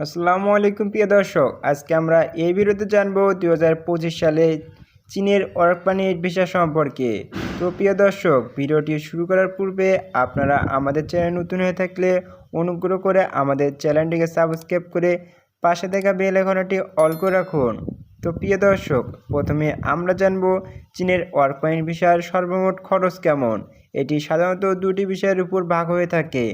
আসসালামু আলাইকুম, প্রিয় দর্শক। আজকে আমরা এই ভিডিওতে জানব দু সালে চীনের ওয়ার্ক ভিসা সম্পর্কে। তো প্রিয় দর্শক, ভিডিওটি শুরু করার পূর্বে আপনারা আমাদের চ্যানেল নতুন হয়ে থাকলে অনুগ্রহ করে আমাদের চ্যানেলটিকে সাবস্ক্রাইব করে পাশে থাকা বেল আইকনটি অল করে রাখুন। তো প্রিয় দর্শক, প্রথমে আমরা জানব চীনের ওয়ার্ক ভিসার সর্বমোট খরচ কেমন। এটি সাধারণত দুটি বিষয়ের উপর ভাগ হয়ে থাকে।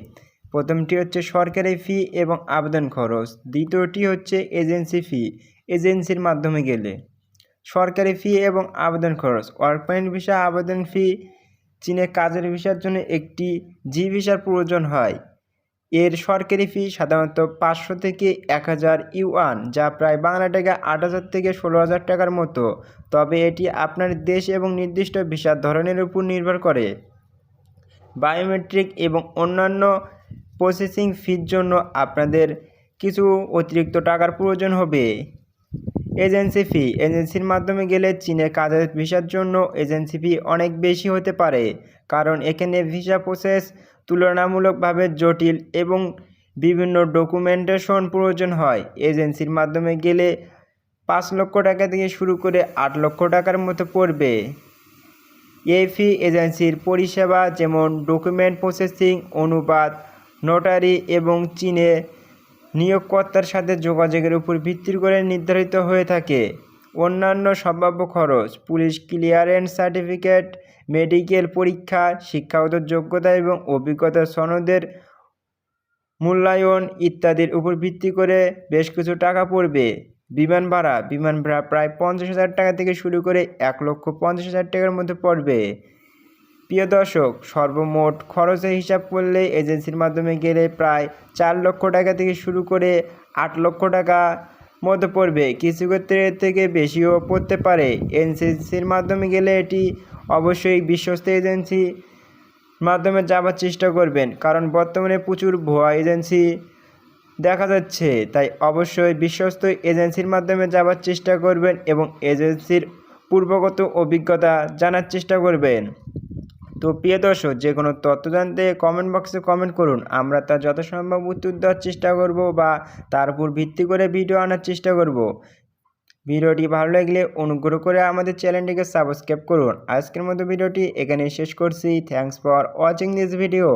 প্রথমটি হচ্ছে সরকারি ফি এবং আবেদন খরচ। দ্বিতীয়টি হচ্ছে এজেন্সি ফি। এজেন্সির মাধ্যমে গেলে সরকারি ফি এবং আবেদন খরচ। ওয়ার্ক পয়েন্ট ভিসা, আবেদন ফি, চীনে কাজের ভিসার জন্য একটি জি ভিসার প্রয়োজন হয়। এর সরকারি ফি সাধারণত পাঁচশো থেকে এক হাজার ইউয়ান, যা প্রায় বাংলা টাকা আট হাজার থেকে ষোলো হাজার টাকার মতো। তবে এটি আপনার দেশ এবং নির্দিষ্ট ভিসার ধরনের উপর নির্ভর করে। বায়োমেট্রিক এবং অন্যান্য প্রসেসিং ফির জন্য আপনাদের কিছু অতিরিক্ত টাকার প্রয়োজন হবে। এজেন্সি ফি এজেন্সির মাধ্যমে গেলে চীনে কাজের ভিসার জন্য এজেন্সি ফি অনেক বেশি হতে পারে, কারণ এখানে ভিসা প্রসেস তুলনামূলকভাবে জটিল এবং বিভিন্ন ডকুমেন্টেশন প্রয়োজন হয়। এজেন্সির মাধ্যমে গেলে পাঁচ লক্ষ টাকা থেকে শুরু করে আট লক্ষ টাকার মতো পড়বে। এই ফি এজেন্সির পরিষেবা যেমন ডকুমেন্ট প্রসেসিং অনুবাদ নোটারি এবং চীনে নিয়োগকর্তার সাথে যোগাযোগের উপর ভিত্তি করে নির্ধারিত হয়ে থাকে। অন্যান্য সম্ভাব্য খরচ, পুলিশ ক্লিয়ারেন্স সার্টিফিকেট, মেডিকেল পরীক্ষা, শিক্ষাগত যোগ্যতা এবং অভিজ্ঞতা সনদের মূল্যায়ন ইত্যাদির উপর ভিত্তি করে বেশ কিছু টাকা পড়বে। বিমান ভাড়া বিমান ভাড়া প্রায় পঞ্চাশ হাজার টাকা থেকে শুরু করে এক লক্ষ পঞ্চাশ হাজার টাকার মধ্যে পড়বে। প্রিয় দর্শক, সর্বমোট খরচের হিসাব করলে এজেন্সির মাধ্যমে গেলে প্রায় চার লক্ষ টাকা থেকে শুরু করে আট লক্ষ টাকা মতো পড়বে। কিছু ক্ষেত্রে থেকে বেশিও পড়তে পারে। এজেন্সির মাধ্যমে গেলে এটি অবশ্যই বিশ্বস্ত এজেন্সি মাধ্যমে যাবার চেষ্টা করবেন, কারণ বর্তমানে প্রচুর ভুয়া এজেন্সি দেখা যাচ্ছে। তাই অবশ্যই বিশ্বস্ত এজেন্সির মাধ্যমে যাবার চেষ্টা করবেন এবং এজেন্সির পূর্বগত অভিজ্ঞতা জানার চেষ্টা করবেন। তো প্রিয় দর্শক, যে কোনো তথ্য জানতে কমেন্ট বক্সে কমেন্ট করুন। আমরা তার যথাসম্ভব উত্তর দেওয়ার চেষ্টা করব বা তার উপর ভিত্তি করে ভিডিও আনার চেষ্টা করব। ভিডিওটি ভালো লাগলে অনুগ্রহ করে আমাদের চ্যানেলটিকে সাবস্ক্রাইব করুন। আজকের মতো ভিডিওটি এখানে শেষ করছি। Thanks for watching this video